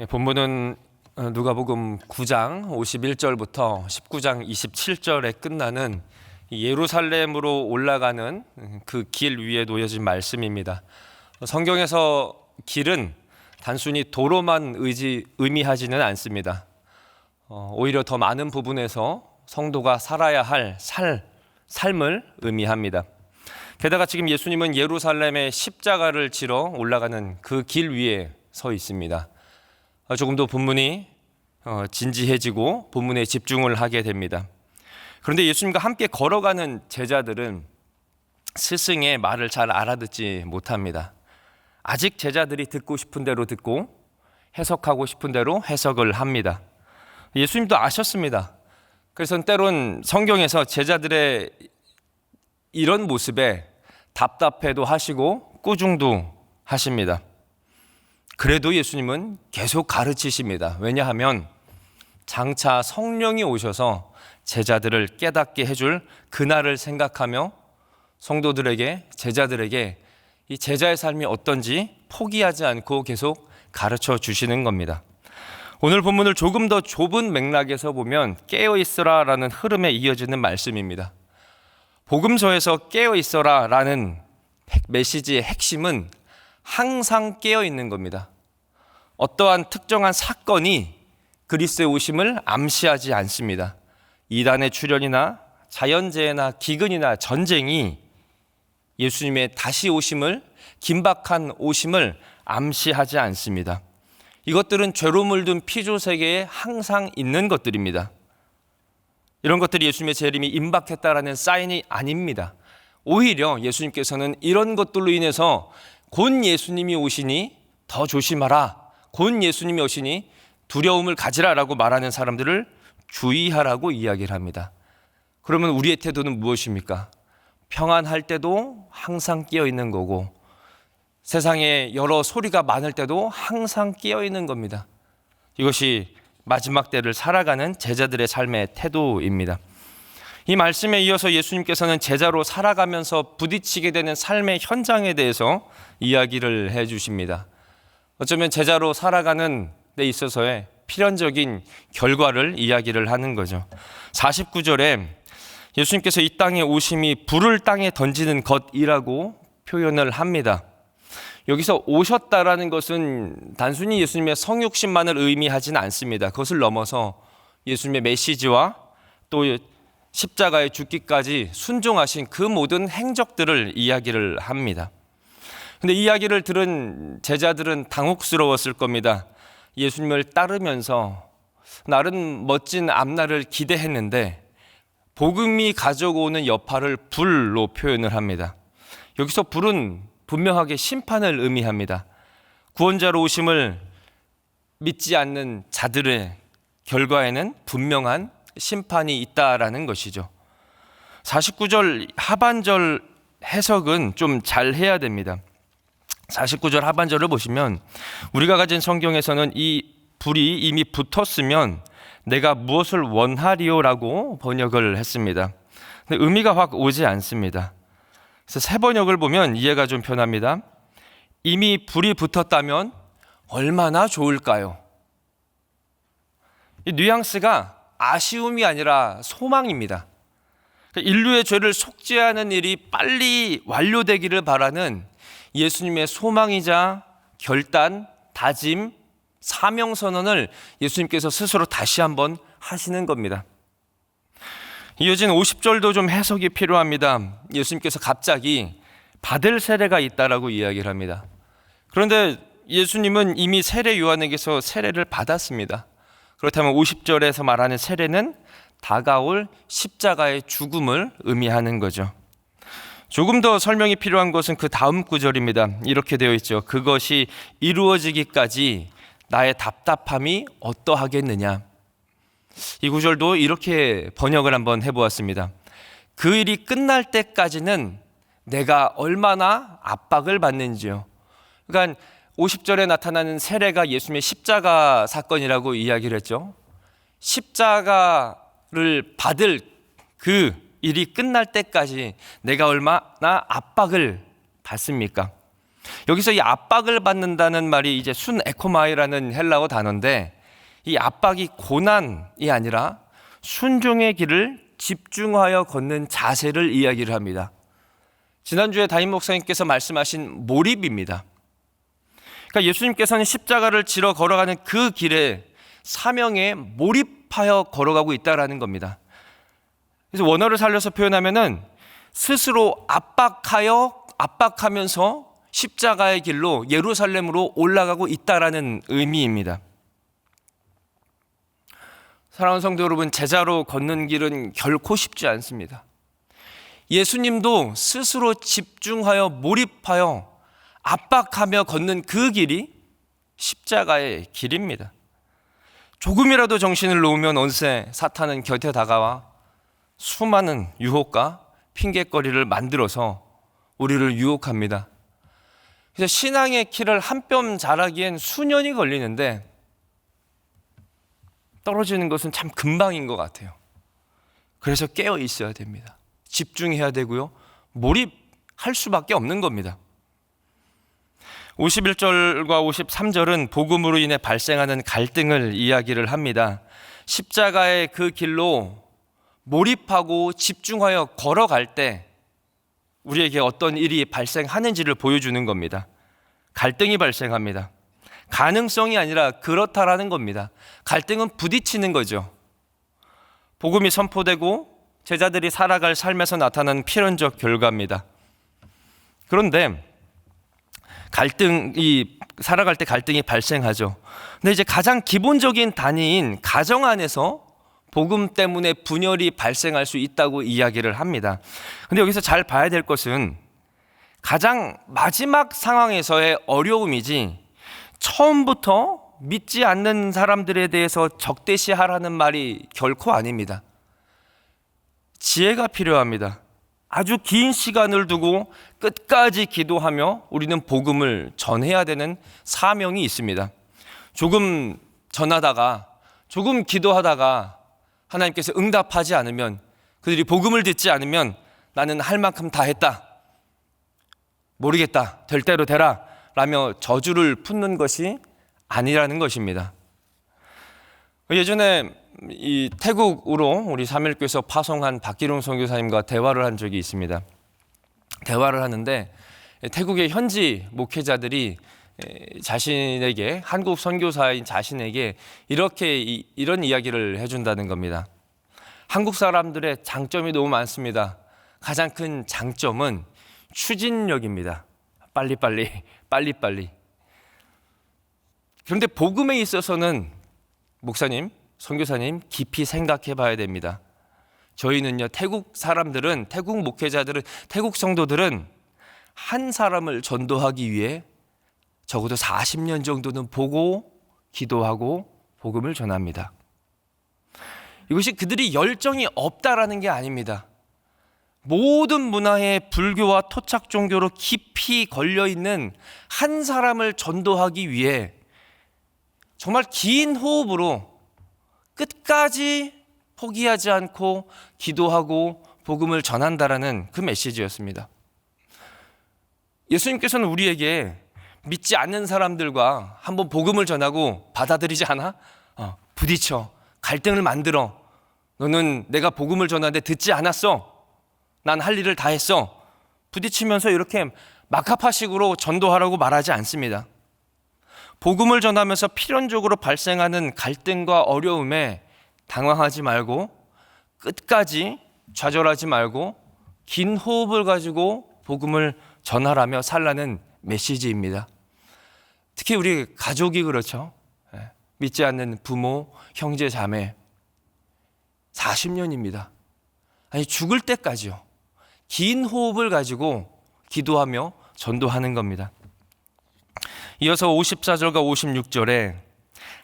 예, 본문은 어, 누가복음 9장 51절부터 19장 27절에 끝나는 이 예루살렘으로 올라가는 그 길 위에 놓여진 말씀입니다. 성경에서 길은 단순히 도로만 의지, 의미하지는 않습니다. 어, 오히려 더 많은 부분에서 성도가 살아야 할 살, 삶을 의미합니다. 게다가 지금 예수님은 예루살렘의 십자가를 지러 올라가는 그 길 위에 서 있습니다. 어, 조금 더 본문이 어, 진지해지고 본문에 집중을 하게 됩니다. 그런데 예수님과 함께 걸어가는 제자들은 스승의 말을 잘 알아듣지 못합니다. 아직 제자들이 듣고 싶은 대로 듣고 해석하고 싶은 대로 해석을 합니다. 예수님도 아셨습니다. 그래서 때론 성경에서 제자들의 이런 모습에 답답해도 하시고 꾸중도 하십니다. 그래도 예수님은 계속 가르치십니다. 왜냐하면 장차 성령이 오셔서 제자들을 깨닫게 해줄 그날을 생각하며 성도들에게, 제자들에게 이 제자의 삶이 어떤지 포기하지 않고 계속 가르쳐 주시는 겁니다. 오늘 본문을 조금 더 좁은 맥락에서 보면 깨어 있어라 라는 흐름에 이어지는 말씀입니다. 복음서에서 깨어 있어라 라는 메시지의 핵심은 항상 깨어 있는 겁니다. 어떠한 특정한 사건이 그리스도의 오심을 암시하지 않습니다. 이단의 출현이나 자연재해나 기근이나 전쟁이 예수님의 다시 오심을 긴박한 오심을 암시하지 않습니다. 이것들은 죄로 물든 피조 세계에 항상 있는 것들입니다. 이런 것들이 예수님의 재림이 임박했다라는 사인이 아닙니다. 오히려 예수님께서는 이런 것들로 인해서 곧 예수님이 오시니 더 조심하라. 곧 예수님이 오시니 두려움을 가지라라고 말하는 사람들을 주의하라고 이야기를 합니다. 그러면 우리의 태도는 무엇입니까? 평안할 때도 항상 끼어 있는 거고 세상에 여러 소리가 많을 때도 항상 끼어 있는 겁니다. 이것이 마지막 때를 살아가는 제자들의 삶의 태도입니다. 이 말씀에 이어서 예수님께서는 제자로 살아가면서 부딪히게 되는 삶의 현장에 대해서 이야기를 해 주십니다. 어쩌면 제자로 살아가는 데 있어서의 필연적인 결과를 이야기를 하는 거죠. 49절에 예수님께서 이 땅에 오심이 불을 땅에 던지는 것이라고 표현을 합니다. 여기서 오셨다라는 것은 단순히 예수님의 성육신만을 의미하지는 않습니다. 그것을 넘어서 예수님의 메시지와 또 십자가의 죽기까지 순종하신 그 모든 행적들을 이야기를 합니다. 근데 이야기를 들은 제자들은 당혹스러웠을 겁니다. 예수님을 따르면서 나름 멋진 앞날을 기대했는데 복음이 가져오는 여파를 불로 표현을 합니다. 여기서 불은 분명하게 심판을 의미합니다. 구원자로 오심을 믿지 않는 자들의 결과에는 분명한 심판이 있다라는 것이죠. 49절 하반절 해석은 좀 잘 해야 됩니다. 49절 하반절을 보시면 우리가 가진 성경에서는 이 불이 이미 붙었으면 내가 무엇을 원하리오라고 번역을 했습니다. 근데 의미가 확 오지 않습니다. 그래서 새 번역을 보면 이해가 좀 편합니다. 이미 불이 붙었다면 얼마나 좋을까요? 이 뉘앙스가 아쉬움이 아니라 소망입니다. 그러니까 인류의 죄를 속죄하는 일이 빨리 완료되기를 바라는 예수님의 소망이자 결단, 다짐, 사명 선언을 예수님께서 스스로 다시 한번 하시는 겁니다. 이어진 50절도 좀 해석이 필요합니다. 예수님께서 갑자기 받을 세례가 있다라고 이야기를 합니다. 그런데 예수님은 이미 세례 요한에게서 세례를 받았습니다. 그렇다면 50절에서 말하는 세례는 다가올 십자가의 죽음을 의미하는 거죠. 조금 더 설명이 필요한 것은 그 다음 구절입니다. 이렇게 되어 있죠. 그것이 이루어지기까지 나의 답답함이 어떠하겠느냐. 이 구절도 이렇게 번역을 한번 해보았습니다. 그 일이 끝날 때까지는 내가 얼마나 압박을 받는지요. 그러니까 50절에 나타나는 세례가 예수님의 십자가 사건이라고 이야기를 했죠. 십자가를 받을 그 일이 끝날 때까지 내가 얼마나 압박을 받습니까? 여기서 이 압박을 받는다는 말이 이제 순 에코마이라는 헬라어 단어인데 이 압박이 고난이 아니라 순종의 길을 집중하여 걷는 자세를 이야기를 합니다. 지난주에 담임 목사님께서 말씀하신 몰입입니다. 그러니까 예수님께서는 십자가를 지러 걸어가는 그 길에 사명에 몰입하여 걸어가고 있다라는 겁니다. 그래서 원어를 살려서 표현하면은 스스로 압박하여 압박하면서 십자가의 길로 예루살렘으로 올라가고 있다라는 의미입니다. 사랑하는 성도 여러분, 제자로 걷는 길은 결코 쉽지 않습니다. 예수님도 스스로 집중하여 몰입하여 압박하며 걷는 그 길이 십자가의 길입니다. 조금이라도 정신을 놓으면 언제 사탄은 곁에 다가와 수많은 유혹과 핑계거리를 만들어서 우리를 유혹합니다. 그래서 신앙의 키를 한 뼘 자라기엔 수년이 걸리는데 떨어지는 것은 참 금방인 것 같아요. 그래서 깨어 있어야 됩니다. 집중해야 되고요. 몰입할 수밖에 없는 겁니다. 51절과 53절은 복음으로 인해 발생하는 갈등을 이야기를 합니다. 십자가의 그 길로 몰입하고 집중하여 걸어갈 때 우리에게 어떤 일이 발생하는지를 보여주는 겁니다. 갈등이 발생합니다. 가능성이 아니라 그렇다라는 겁니다. 갈등은 부딪히는 거죠. 복음이 선포되고 제자들이 살아갈 삶에서 나타나는 필연적 결과입니다. 그런데 갈등이 살아갈 때 갈등이 발생하죠. 근데 이제 가장 기본적인 단위인 가정 안에서 복음 때문에 분열이 발생할 수 있다고 이야기를 합니다. 근데 여기서 잘 봐야 될 것은 가장 마지막 상황에서의 어려움이지 처음부터 믿지 않는 사람들에 대해서 적대시하라는 말이 결코 아닙니다. 지혜가 필요합니다. 아주 긴 시간을 두고 끝까지 기도하며 우리는 복음을 전해야 되는 사명이 있습니다. 조금 전하다가 조금 기도하다가 하나님께서 응답하지 않으면 그들이 복음을 듣지 않으면 나는 할 만큼 다 했다. 모르겠다. 될 대로 되라. 라며 저주를 품는 것이 아니라는 것입니다. 예전에 이 태국으로 우리 삼일교에서 파송한 박기룡 선교사님과 대화를 한 적이 있습니다. 대화를 하는데 태국의 현지 목회자들이 자신에게 한국 선교사인 자신에게 이렇게 이런 이야기를 해준다는 겁니다. 한국 사람들의 장점이 너무 많습니다. 가장 큰 장점은 추진력입니다. 빨리빨리, 빨리빨리. 그런데 복음에 있어서는 목사님, 선교사님 깊이 생각해 봐야 됩니다. 저희는요, 태국 사람들은, 태국 목회자들은, 태국 성도들은 한 사람을 전도하기 위해 적어도 40년 정도는 보고 기도하고 복음을 전합니다. 이것이 그들이 열정이 없다라는 게 아닙니다. 모든 문화의 불교와 토착 종교로 깊이 걸려 있는 한 사람을 전도하기 위해 정말 긴 호흡으로 끝까지 포기하지 않고 기도하고 복음을 전한다라는 그 메시지였습니다. 예수님께서는 우리에게 믿지 않는 사람들과 한번 복음을 전하고 받아들이지 않아? 어, 부딪혀 갈등을 만들어 너는 내가 복음을 전하는데 듣지 않았어. 난 할 일을 다 했어. 부딪히면서 이렇게 막하파식으로 전도하라고 말하지 않습니다. 복음을 전하면서 필연적으로 발생하는 갈등과 어려움에 당황하지 말고 끝까지 좌절하지 말고 긴 호흡을 가지고 복음을 전하라며 살라는 메시지입니다. 특히 우리 가족이 그렇죠. 예, 믿지 않는 부모, 형제, 자매 40년입니다. 아니 죽을 때까지요. 긴 호흡을 가지고 기도하며 전도하는 겁니다. 이어서 54절과 56절에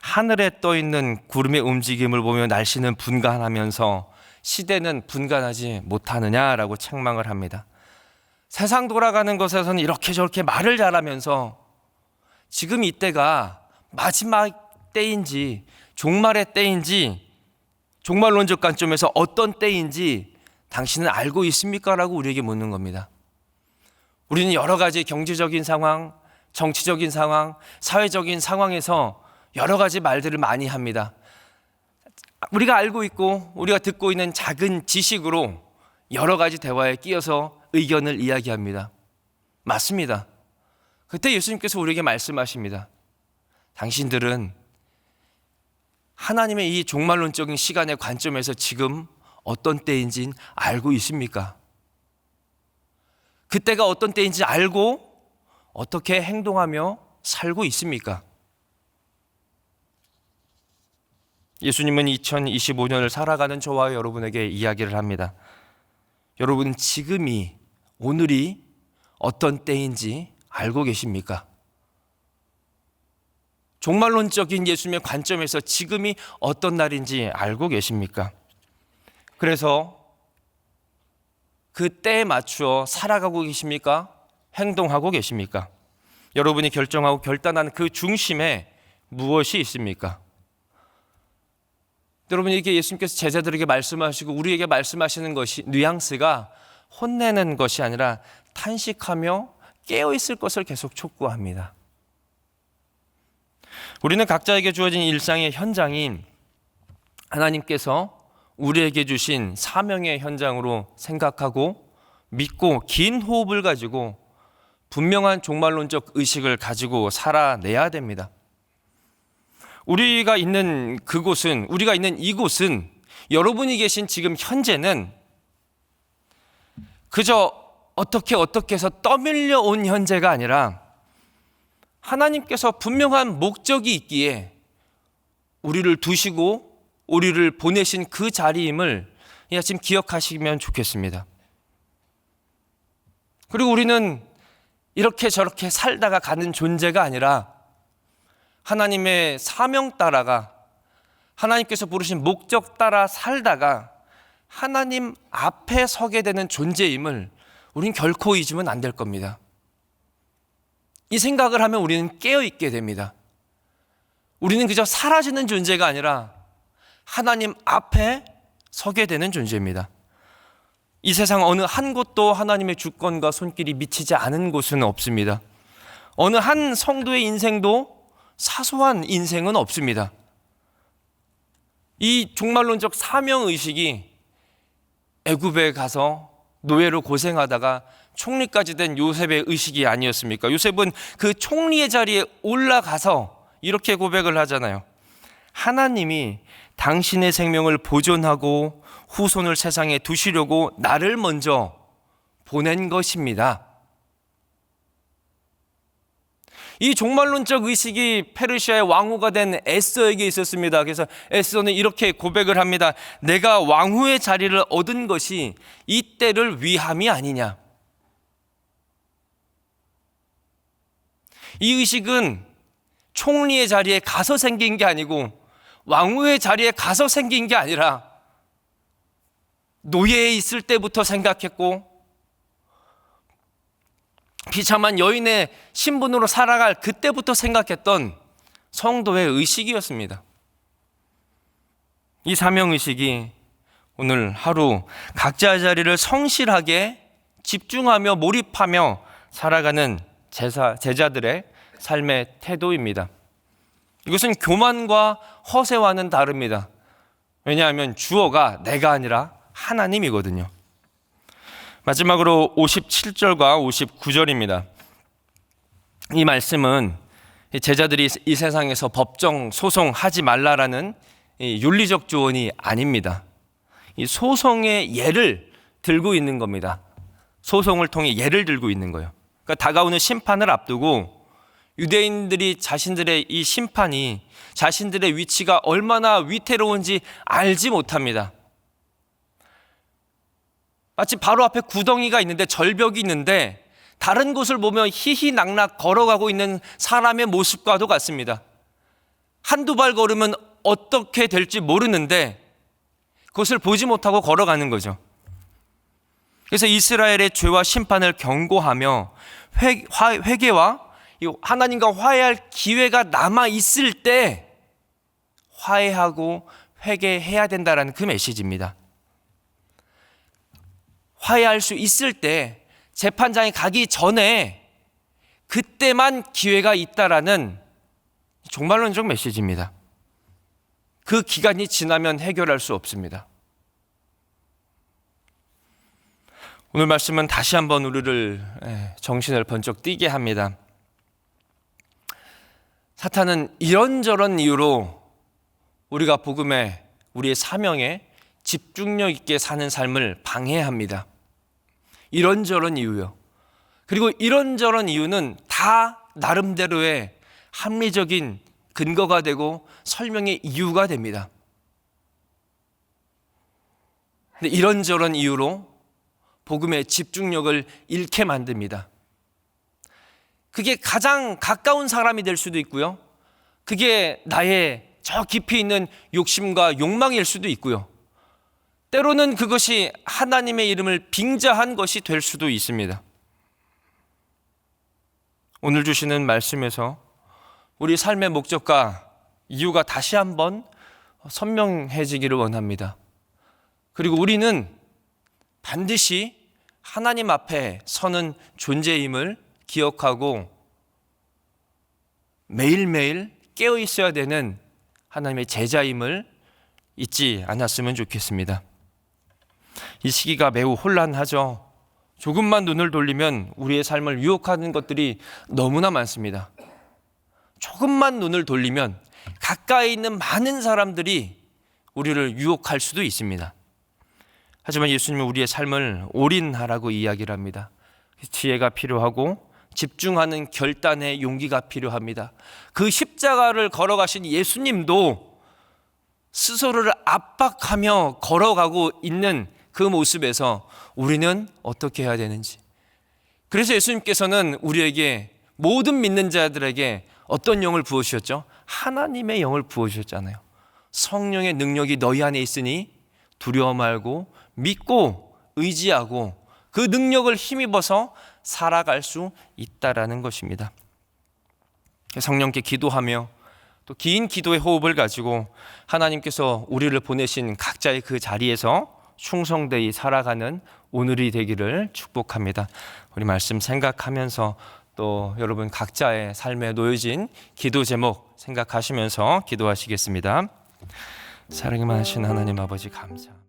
하늘에 떠 있는 구름의 움직임을 보며 날씨는 분간하면서 시대는 분간하지 못하느냐라고 책망을 합니다. 세상 돌아가는 것에서는 이렇게 저렇게 말을 잘하면서 지금 이때가 마지막 때인지 종말의 때인지 종말론적 관점에서 어떤 때인지 당신은 알고 있습니까? 라고 우리에게 묻는 겁니다. 우리는 여러 가지 경제적인 상황, 정치적인 상황, 사회적인 상황에서 여러 가지 말들을 많이 합니다. 우리가 알고 있고 우리가 듣고 있는 작은 지식으로 여러 가지 대화에 끼어서 의견을 이야기합니다. 맞습니다. 그때 예수님께서 우리에게 말씀하십니다. 당신들은 하나님의 이 종말론적인 시간의 관점에서 지금 어떤 때인지 알고 있습니까? 그때가 어떤 때인지 알고 어떻게 행동하며 살고 있습니까? 예수님은 2025년을 살아가는 저와 여러분에게 이야기를 합니다. 여러분 지금이 오늘이 어떤 때인지 알고 계십니까? 종말론적인 예수님의 관점에서 지금이 어떤 날인지 알고 계십니까? 그래서 그 때에 맞추어 살아가고 계십니까? 행동하고 계십니까? 여러분이 결정하고 결단한 그 중심에 무엇이 있습니까? 여러분 이게 예수님께서 제자들에게 말씀하시고 우리에게 말씀하시는 것이 뉘앙스가 혼내는 것이 아니라 탄식하며 깨어 있을 것을 계속 촉구합니다. 우리는 각자에게 주어진 일상의 현장인 하나님께서 우리에게 주신 사명의 현장으로 생각하고 믿고 긴 호흡을 가지고 분명한 종말론적 의식을 가지고 살아내야 됩니다. 우리가 있는 그곳은 우리가 있는 이곳은 여러분이 계신 지금 현재는 그저 어떻게 어떻게 해서 떠밀려 온 현재가 아니라 하나님께서 분명한 목적이 있기에 우리를 두시고 우리를 보내신 그 자리임을 이 아침 기억하시면 좋겠습니다. 그리고 우리는 이렇게 저렇게 살다가 가는 존재가 아니라 하나님의 사명 따라가 하나님께서 부르신 목적 따라 살다가 하나님 앞에 서게 되는 존재임을 우린 결코 잊으면 안 될 겁니다. 이 생각을 하면 우리는 깨어 있게 됩니다. 우리는 그저 사라지는 존재가 아니라 하나님 앞에 서게 되는 존재입니다. 이 세상 어느 한 곳도 하나님의 주권과 손길이 미치지 않은 곳은 없습니다. 어느 한 성도의 인생도 사소한 인생은 없습니다. 이 종말론적 사명 의식이 애굽에 가서 노예로 고생하다가 총리까지 된 요셉의 의식이 아니었습니까? 요셉은 그 총리의 자리에 올라가서 이렇게 고백을 하잖아요. 하나님이 당신의 생명을 보존하고 후손을 세상에 두시려고 나를 먼저 보낸 것입니다. 이 종말론적 의식이 페르시아의 왕후가 된 에스더에게 있었습니다. 그래서 에스더는 이렇게 고백을 합니다. 내가 왕후의 자리를 얻은 것이 이 때를 위함이 아니냐. 이 의식은 총리의 자리에 가서 생긴 게 아니고 왕후의 자리에 가서 생긴 게 아니라 노예에 있을 때부터 생각했고 비참한 여인의 신분으로 살아갈 그때부터 생각했던 성도의 의식이었습니다. 이 사명 의식이 오늘 하루 각자의 자리를 성실하게 집중하며 몰입하며 살아가는 제사, 제자들의 삶의 태도입니다. 이것은 교만과 허세와는 다릅니다. 왜냐하면 주어가 내가 아니라 하나님이거든요. 마지막으로 57절과 59절입니다. 이 말씀은 제자들이 이 세상에서 법정 소송하지 말라라는 윤리적 조언이 아닙니다. 이 소송의 예를 들고 있는 겁니다. 소송을 통해 예를 들고 있는 거예요. 그러니까 다가오는 심판을 앞두고 유대인들이 자신들의 이 심판이 자신들의 위치가 얼마나 위태로운지 알지 못합니다. 마치 바로 앞에 구덩이가 있는데 절벽이 있는데 다른 곳을 보면 희희낙낙 걸어가고 있는 사람의 모습과도 같습니다. 한두 발 걸으면 어떻게 될지 모르는데 그것을 보지 못하고 걸어가는 거죠. 그래서 이스라엘의 죄와 심판을 경고하며 회, 회개와 하나님과 화해할 기회가 남아 있을 때 화해하고 회개해야 된다라는 그 메시지입니다. 화해할 수 있을 때 재판장에 가기 전에 그때만 기회가 있다라는 종말론적 메시지입니다. 그 기간이 지나면 해결할 수 없습니다. 오늘 말씀은 다시 한번 우리를 예, 정신을 번쩍 뛰게 합니다. 사탄은 이런저런 이유로 우리가 복음에 우리의 사명에 집중력 있게 사는 삶을 방해합니다. 이런저런 이유요. 그리고 이런저런 이유는 다 나름대로의 합리적인 근거가 되고 설명의 이유가 됩니다. 근데 이런저런 이유로 복음의 집중력을 잃게 만듭니다. 그게 가장 가까운 사람이 될 수도 있고요. 그게 나의 저 깊이 있는 욕심과 욕망일 수도 있고요. 때로는 그것이 하나님의 이름을 빙자한 것이 될 수도 있습니다. 오늘 주시는 말씀에서 우리 삶의 목적과 이유가 다시 한번 선명해지기를 원합니다. 그리고 우리는 반드시 하나님 앞에 서는 존재임을 기억하고 매일매일 깨어 있어야 되는 하나님의 제자임을 잊지 않았으면 좋겠습니다. 이 시기가 매우 혼란하죠. 조금만 눈을 돌리면 우리의 삶을 유혹하는 것들이 너무나 많습니다. 조금만 눈을 돌리면 가까이 있는 많은 사람들이 우리를 유혹할 수도 있습니다. 하지만 예수님은 우리의 삶을 올인하라고 이야기를 합니다. 지혜가 필요하고 집중하는 결단의 용기가 필요합니다. 그 십자가를 걸어가신 예수님도 스스로를 압박하며 걸어가고 있는 그 모습에서 우리는 어떻게 해야 되는지. 그래서 예수님께서는 우리에게 모든 믿는 자들에게 어떤 영을 부어주셨죠? 하나님의 영을 부어주셨잖아요. 성령의 능력이 너희 안에 있으니 두려워 말고 믿고 의지하고 그 능력을 힘입어서 살아갈 수 있다라는 것입니다. 성령께 기도하며 또 긴 기도의 호흡을 가지고 하나님께서 우리를 보내신 각자의 그 자리에서 충성되이 살아가는 오늘이 되기를 축복합니다. 우리 말씀 생각하면서 또 여러분 각자의 삶에 놓여진 기도 제목 생각하시면서 기도하시겠습니다. 사랑이 많으신 하나님 아버지 감사.